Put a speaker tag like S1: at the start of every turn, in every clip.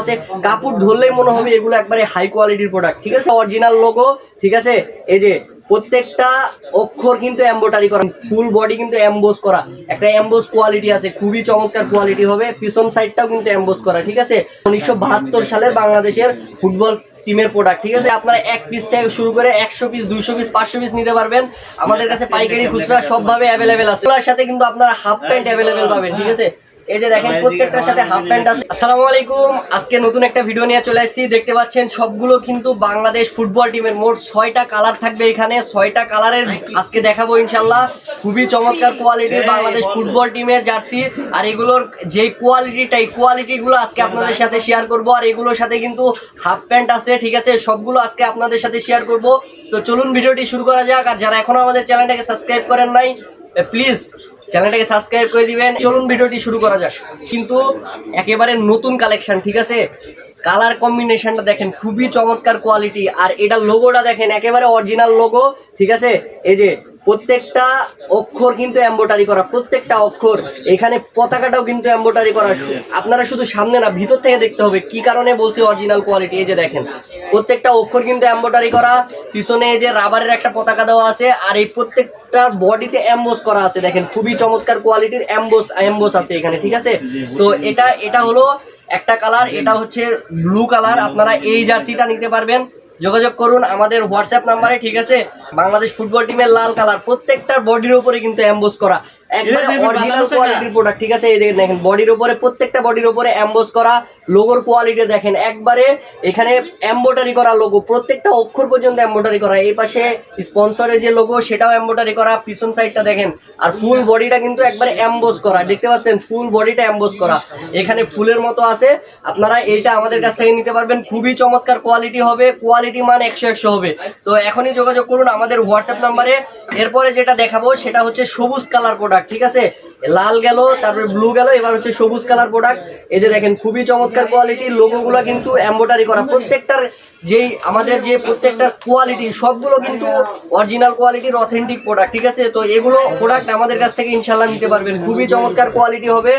S1: আছে, কাপড় ধরলেই মনে হবে এগুলো একবারে হাই কোয়ালিটির প্রোডাক্ট ঠিক আছে? অরিজিনাল লোগো ঠিক আছে? এই যে প্রত্যেকটা অক্ষর কিন্তু এম্বোটারি করা ফুল বডি কিন্তু এমবোস করা, একটা এমবোস কোয়ালিটি আছে, খুবই চমৎকার কোয়ালিটি হবে, পিছন সাইডটাও কিন্তু এমবোস করা, ঠিক আছে? উনিশশো বাহাত্তর সালের বাংলাদেশের ফুটবল টিমের প্রোডাক্ট ঠিক আছে? আপনারা এক পিস থেকে শুরু করে একশো পিস দুইশো পিস পাঁচশো পিস নিতে পারবেন। আমাদের কাছে পাইকারি খুচরা সবভাবে অ্যাভেলেবেল আছে। সাথে কিন্তু আপনারা হাফ প্যান্ট অ্যাভেলেবেল পাবেন, ঠিক আছে? এই যে দেখেন প্রত্যেকটার সাথে হাফ প্যান্ট আছে। আসসালামু আলাইকুম। আজকে নতুন একটা ভিডিও নিয়ে চলে এসেছি। দেখতে পাচ্ছেন সবগুলো কিন্তু বাংলাদেশ ফুটবল টিমের মোট ছয়টা কালার থাকবে এখানে। ছয়টা কালারের আজকে দেখাবো ইনশাল্লাহ খুবই চমৎকার কোয়ালিটির বাংলাদেশ ফুটবল টিমের জার্সি আর এগুলোর যে কোয়ালিটিটা এই কোয়ালিটিগুলো আজকে আপনাদের সাথে শেয়ার করব। আর এগুলোর সাথে কিন্তু হাফ প্যান্ট আছে ঠিক আছে? সবগুলো আজকে আপনাদের সাথে শেয়ার করব। তো চলুন ভিডিওটি শুরু করা যাক। আর যারা এখনও আমাদের চ্যানেলটাকে সাবস্ক্রাইব করেন নাই প্লিজ চ্যানেলটাকে সাবস্ক্রাইব করে দিবেন। চলুন ভিডিওটি শুরু করা যাক। কিন্তু একেবারে নতুন কালেকশন ঠিক আছে? কালার কম্বিনেশনটা দেখেন, খুবই চমৎকার কোয়ালিটি আর এটা লোগোটা দেখেন, একেবারে অরিজিনাল লোগো ঠিক আছে? এই যে প্রত্যেকটা অক্ষর কিন্তু এম্বোটারি করা, প্রত্যেকটা অক্ষর। এখানে পতাকাটাও কিন্তু এম্বোটারি করা। আপনারা শুধু সামনে না, ভিতর থেকে দেখতে হবে, কি কারণে বলছি অরিজিনাল কোয়ালিটি এই যে দেখেন। প্রত্যেকটা অক্ষর কিন্তু এম্বোটারি করা, পিছনে এই যে রাবারের একটা পতাকা দেওয়া আছে, আর এই প্রত্যেকটা বডিতে অ্যাম্বোস করা আছে। দেখেন, খুবই চমৎকার কোয়ালিটির অ্যাম্বোস অ্যাম্বোস আছে এখানে, ঠিক আছে? তো এটা এটা হলো একটা কালার, এটা হচ্ছে ব্লু কালার। আপনারা এই জার্সিটা নিতে পারবেন। যোগাযোগ করুন আমাদের হোয়াটসঅ্যাপ নাম্বারে, ঠিক আছে? বাংলাদেশ ফুটবল টিমের লাল কালার। প্রত্যেকটা বডির উপরে কিন্তু অ্যাম্বোস করা। অরিজিনাল কোয়ালিটির প্রোডাক্ট ঠিক আছে? এই দেখেন বডির উপরে প্রত্যেকটা বডির উপরে এমবোস করা লোগোর কোয়ালিটি দেখেন। একবারে এখানে এম্বোটারি করা লোগো প্রত্যেকটা অক্ষর পর্যন্ত এম্বোটারি করা। এই পাশে স্পন্সরের যে লোগো সেটাও এম্বোটারি করা। পিছন সাইডটা দেখেন আর ফুল বডিটা কিন্তু একবারে এমবোস করা। দেখতে পাচ্ছেন ফুল বডিটা এমবোস করা। এখানে ফুলের মতো আছে। আপনারা এইটা আমাদের কাছ থেকে নিতে পারবেন। খুবই চমৎকার কোয়ালিটি হবে কোয়ালিটি মান একশো একশো হবে। তো এখনই যোগাযোগ করুন আমাদের হোয়াটসঅ্যাপ নাম্বারে এরপরে যেটা দেখাবো সেটা হচ্ছে সবুজ কালার প্রোডাক্ট ঠিক আছে? লাল গেল, তারপরে ব্লু গেল, এবার হচ্ছে সবুজ কালার প্রোডাক্ট এই যে দেখেন, খুবই চমৎকার কোয়ালিটি লোগোগুলো কিন্তু এম্বোটারি করা। প্রত্যেকটার যেই, আমাদের যে প্রত্যেকটার কোয়ালিটি সবগুলো কিন্তু অরিজিনাল কোয়ালিটির অথেন্টিক প্রোডাক্ট ঠিক আছে? তো এগুলো প্রোডাক্ট আমাদের কাছ থেকে ইনশাল্লাহ নিতে পারবেন। খুবই চমৎকার কোয়ালিটি হবে।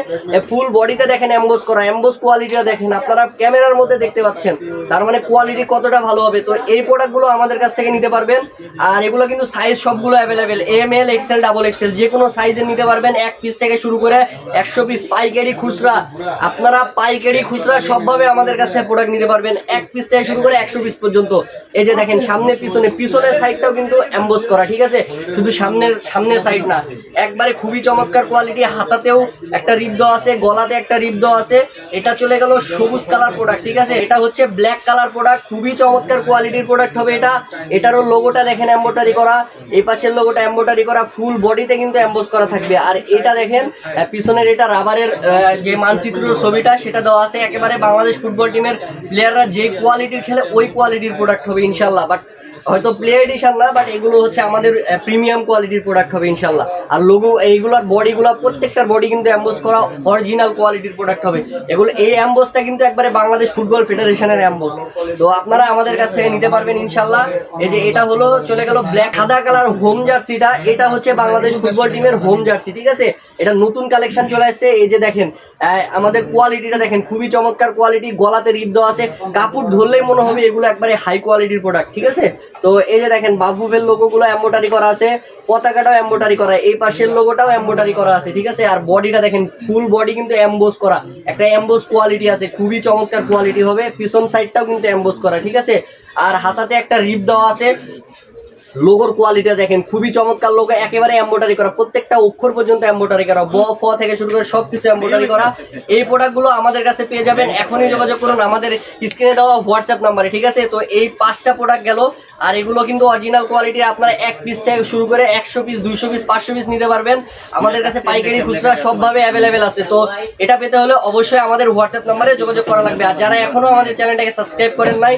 S1: ফুল বডিতে দেখেন অ্যাম্বোস করা। অ্যাম্বোস কোয়ালিটিটা দেখেন, আপনারা ক্যামেরার মধ্যে দেখতে পাচ্ছেন। তার মানে কোয়ালিটি কতটা ভালো হবে। তো এই প্রোডাক্টগুলো আমাদের কাছ থেকে নিতে পারবেন। আর এগুলো কিন্তু সাইজ সবগুলো available M L XL double XL যে কোনো সাইজে নিতে পারবেন। এক পিস থেকে শুরু করে একশো পিস পাইকারি খুচরা, আপনারা পাইকারি খুচরা সবভাবে আমাদের কাছ থেকে প্রোডাক্ট নিতে পারবেন। এক পিস থেকে শুরু করে একশো পিস পর্যন্ত। এই যে দেখেন সামনে পিছনে, পিছনের সাইডটাও কিন্তু এমবোস করা, ঠিক আছে? শুধু সামনের সামনের সাইড না। একবারে খুবই চমৎকার কোয়ালিটি হাতাতেও একটা রিপ আছে, গলাতে একটা রিপ আছে। এটা চলে গেল সবুজ কালার প্রোডাক্ট ঠিক আছে? এটা হচ্ছে ব্ল্যাক কালার প্রোডাক্ট খুবই চমৎকার কোয়ালিটির প্রোডাক্ট হবে এটা। এটারও লোগোটা দেখেন এম্বোটারি করা। এই পাশের লোগোটা এম্বোটারি করা ফুল বডিতে কিন্তু এম্বোস করা থাকবে। আর এটা দেখেন পিছনের এটা রাবারের যে মানচিত্র ছবিটা, সেটা দেওয়া আছে। একেবারে বাংলাদেশ ফুটবল টিমের প্লেয়াররা যে কোয়ালিটির খেলে, ওই কোয়ালিটির প্রোডাক্ট হবে ইনশাল্লাহ বাট হয়তো প্লে এডিশন না বাট এগুলো হচ্ছে আমাদের প্রিমিয়াম কোয়ালিটির প্রোডাক্ট হবে ইনশাল্লাহ আর লোগো এইগুলোর বডিগুলো প্রত্যেকটার বডি কিন্তু অ্যাম্বোস করা অরিজিনাল কোয়ালিটির প্রোডাক্ট হবে। এগুলো, এই অ্যাম্বোসটা কিন্তু একবারে বাংলাদেশ ফুটবল ফেডারেশনের অ্যাম্বোস তো আপনারা আমাদের কাছ থেকে নিতে পারবেন ইনশাল্লাহ এই যে এটা হলো, চলে গেল ব্ল্যাক সাদা কালার হোম জার্সিটা এটা হচ্ছে বাংলাদেশ ফুটবল টিমের হোম জার্সি ঠিক আছে? এটা নতুন কালেকশন চলে আসছে। এই যে দেখেন আমাদের কোয়ালিটিটা দেখেন, খুবই চমৎকার কোয়ালিটি গলাতে রিপ দেওয়া আছে। কাপড় ধরলেই মনে হবে এগুলো একবারে হাই কোয়ালিটির প্রোডাক্ট ঠিক আছে? তো এই যে দেখেন বাবুফের লোগো গুলো এম্বোটারি করা আছে, পতাকাটাও এম্বোটারি করা, এই পাশের লোগোটাও এম্বোটারি করা আছে, ঠিক আছে? আর বডিটা দেখেন ফুল বডি কিন্তু এম্বোস করা, একটা এম্বোস কোয়ালিটি আছে, খুবই চমৎকার কোয়ালিটি হবে, পিছন সাইডটাও কিন্তু এম্বোস করা, ঠিক আছে? আর হাতাতে একটা রিপ দেওয়া আছে লোগোর কোয়ালিটি দেখেন, খুবই চমৎকার লোগো একেবারে এম্বোটারি করা। প্রত্যেকটা অক্ষর পর্যন্ত এম্বোটারি করা। ব, ফ থেকে শুরু করে সব কিছু এম্বোটারি করা। এই প্রোডাক্টগুলো আমাদের কাছে পেয়ে যাবেন। এখনই যোগাযোগ করুন। আমাদের স্ক্রিনে দেওয়া হোয়াটসঅ্যাপ নাম্বারে ঠিক আছে? তো এই পাঁচটা প্রোডাক্ট গেল। আর এগুলো কিন্তু অরিজিনাল কোয়ালিটি আপনারা এক পিস থেকে শুরু করে একশো পিস দুইশো পিস পাঁচশো পিস নিতে পারবেন। আমাদের কাছে পাইকারি খুচরা সবভাবে অ্যাভেলেবেল আছে। তো এটা পেতে হলে অবশ্যই আমাদের হোয়াটসঅ্যাপ নাম্বারে যোগাযোগ করা লাগবে। আর যারা এখনও আমাদের চ্যানেলটাকে সাবস্ক্রাইব করেন নাই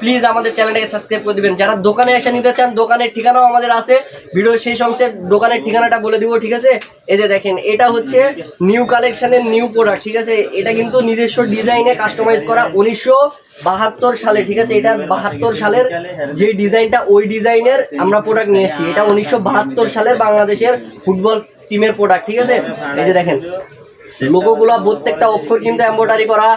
S1: প্লিজ আমাদের চ্যানেলটাকে সাবস্ক্রাইব করে দিবেন। যারা দোকানে এসে নিতে চান, দোকানের ঠিকানাও আমাদের আছে। ভিডিও শেষ অংশে দোকানের ঠিকানাটা বলে দিব, ঠিক আছে? এই যে দেখেন, এটা হচ্ছে নিউ কালেকশনের নিউ প্রোডাক্ট ঠিক আছে? এটা কিন্তু নিজস্ব ডিজাইনে কাস্টমাইজ করা উনিশশো বাহাত্তর সালে, ঠিক আছে? এটা বাহাত্তর সালের যে ডিজাইনটা ওই ডিজাইনের আমরা প্রোডাক্ট নিয়েছি এটা উনিশশো বাহাত্তর সালের বাংলাদেশের ফুটবল টিমের প্রোডাক্ট ঠিক আছে? এই যে দেখেন লোগোগুলো প্রত্যেকটা অক্ষর কিন্তু এম্বোটারি করা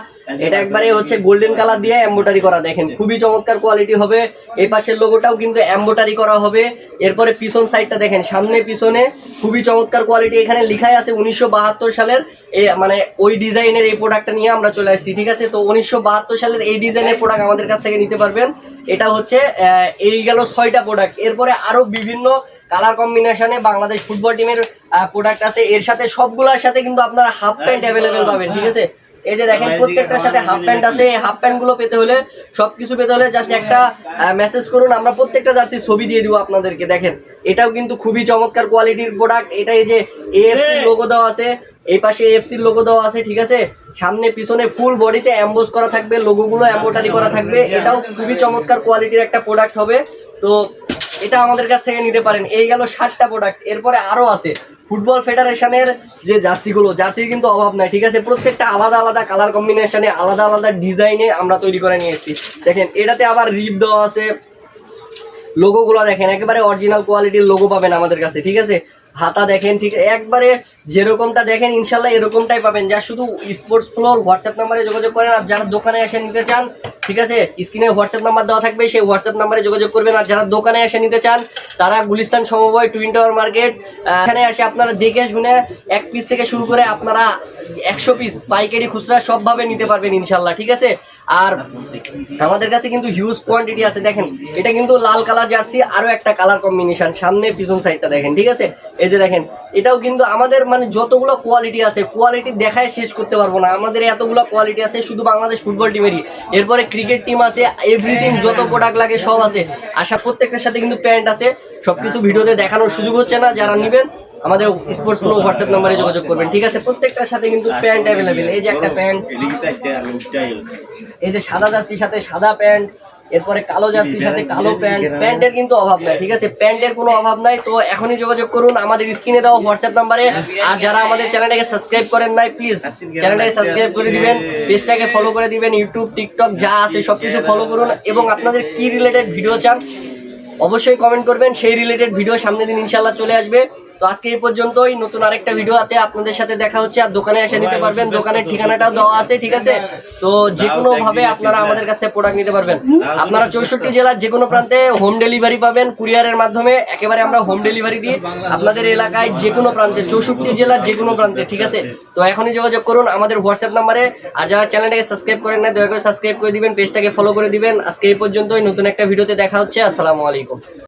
S1: এটা একবারে হচ্ছে গোল্ডেন কালার দিয়ে এম্বোটারি করা দেখেন খুবই চমৎকার কোয়ালিটি হবে। এই পাশের লোগোটাও কিন্তু এম্বোটারি করা হবে। এরপরে পিছন সাইডটা দেখেন সামনে পিছনে খুবই চমৎকার কোয়ালিটি এখানে লিখাই আছে উনিশশো বাহাত্তর সালের এই মানে ওই ডিজাইনের এই প্রোডাক্টটা নিয়ে আমরা চলে আসছি ঠিক আছে? তো উনিশশো বাহাত্তর সালের এই ডিজাইনের প্রোডাক্ট আমাদের কাছ থেকে নিতে পারবেন। এটা হচ্ছে এই গেল ছয়টা প্রোডাক্ট এরপরে আরও বিভিন্ন কালার কম্বিনেশনে বাংলাদেশ ফুটবল টিমের প্রোডাক্ট আছে। এর সাথে সবগুলোর সাথে কিন্তু আপনারা হাফ প্যান্ট অ্যাভেলেবেল পাবেন ঠিক আছে? এই যে দেখেন প্রত্যেকটার সাথে হাফ প্যান্ট আছে এই হাফ প্যান্টগুলো পেতে হলে সবকিছু পেতে হলে জাস্ট একটা মেসেজ করুন। আমরা প্রত্যেকটা জার্সি ছবি দিয়ে দিব আপনাদেরকে দেখেন। এটাও কিন্তু খুবই চমৎকার কোয়ালিটির প্রোডাক্ট এটা এই যে এএফসি লোগো দেওয়া আছে এই পাশে এএফসি লোগো দেওয়া আছে ঠিক আছে? সামনে পিছনে ফুল বডিতে অ্যাম্বোস করা থাকবে লোগোগুলো এম্বোটারি করা থাকবে। এটাও খুবই চমৎকার কোয়ালিটির একটা প্রোডাক্ট হবে। তো এটা আমাদের কাছ থেকে নিতে পারেন। এই গেল ষাটটা প্রোডাক্ট এরপরে আরও আছে। ফুটবল ফেডারেশনের যে জার্সিগুলো, জার্সির কিন্তু অভাব নাই, ঠিক আছে? প্রত্যেকটা আলাদা আলাদা কালার কম্বিনেশনে আলাদা আলাদা ডিজাইনে আমরা তৈরি করে নিয়ে এসেছি দেখেন, এটাতে আবার রিপ দেওয়া আছে। লোগোগুলো দেখেন, একেবারে অরিজিনাল কোয়ালিটির লোগো পাবেন আমাদের কাছে, ঠিক আছে? হাতা দেখেন, ঠিক, একবারে যেরকমটা দেখেন, ইনশাল্লাহ এরকমটাই পাবেন। যা শুধু স্পোর্টস ফ্লোর হোয়াটসঅ্যাপ নাম্বারে যোগাযোগ করেন, আর যারা দোকানে এসে নিতে চান, ঠিক আছে, স্ক্রিনে হোয়াটসঅ্যাপ নাম্বার দেওয়া থাকবে, সেই হোয়াটসঅ্যাপ নাম্বারে যোগাযোগ করবেন। আর যারা দোকানে এসে নিতে চান, তারা গুলিস্তান সমবায় টুইন টাওয়ার মার্কেট এখানে এসে আপনারা দেখে শুনে এক পিস থেকে শুরু করে আপনারা একশো পিস পাইকারি খুচরা সবভাবে নিতে পারবেন, ইনশাল্লাহ, ঠিক আছে? আর আমাদের কাছে কিন্তু হিউজ কোয়ান্টিটি আছে, দেখেন। এটা কিন্তু লাল কালার জার্সি, আরও একটা কালার কম্বিনেশন সামনে পিছন সাইডটা দেখেন, ঠিক আছে? এই যে দেখেন এটাও কিন্তু আমাদের মানে যতগুলো কোয়ালিটি আছে কোয়ালিটি দেখায় শেষ করতে পারব না। আমাদের এতগুলো কোয়ালিটি আছে শুধু বাংলাদেশ ফুটবল টিমেরই এরপরে ক্রিকেট টিম আছে এভরিথিং যত প্রোডাক্ট লাগে সব আছে। আশা প্রত্যেকটার সাথে কিন্তু প্যান্ট আছে সব কিছু ভিডিওতে দেখানোর সুযোগ হচ্ছে না যারা নেবেন আমাদের স্পোর্টস প্রো হোয়াটসঅ্যাপ নাম্বারে যোগাযোগ করবেন। ঠিক আছে প্রত্যেকটার সাথে কিন্তু প্যান্ট অ্যাভেলেবেল এই যে একটা প্যান্ট এই যে সাদা জার্সির সাথে সাদা প্যান্ট এরপরে কালো জার্সির সাথে কালো প্যান্ট। প্যান্টের কিন্তু অভাব নাই ঠিক আছে? প্যান্টের কোনো অভাব নাই তো এখনই যোগাযোগ করুন। আমাদের স্ক্রিনে দেওয়া হোয়াটসঅ্যাপ নাম্বারে। আর যারা আমাদের চ্যানেলটাকে সাবস্ক্রাইব করেন নাই প্লিজ চ্যানেলটাকে সাবস্ক্রাইব করে দিবেন পেজটাকে ফলো করে দিবেন ইউটিউব টিকটক যা আছে সব কিছু ফলো করুন। এবং আপনাদের কি রিলেটেড ভিডিও চান অবশ্যই কমেন্ট করবেন। সেই রিলেটেড ভিডিও সামনের দিন ইনশাল্লাহ চলে আসবে। তো আজকে এই পর্যন্তই। নতুন আরেকটা ভিডিওতে আপনাদের সাথে দেখা হচ্ছে আর দোকানে এসে নিতে পারবেন। দোকানের ঠিকানাটাও দেওয়া আছে ঠিক আছে? তো যে কোনো ভাবে আপনারা আমাদের কাছ থেকে প্রোডাক্ট নিতে পারবেন। আপনারা চৌষট্টি জেলার যে কোনো প্রান্তে হোম ডেলিভারি পাবেন কুরিয়ারের মাধ্যমে। একেবারে আমরা হোম ডেলিভারি দিই আপনাদের এলাকায় যে কোনো প্রান্তে চৌষট্টি জেলার যে কোনো প্রান্তে ঠিক আছে? তো এখনই যোগাযোগ করুন আমাদের হোয়াটসঅ্যাপ নাম্বারে আর যারা চ্যানেলটাকে সাবস্ক্রাইব করেন না দয়া করে সাবস্ক্রাইব করে দিবেন পেজটাকে ফলো করে দিবেন। আজকে এই পর্যন্তই নতুন একটা ভিডিওতে দেখা হচ্ছে। আসসালামু আলাইকুম।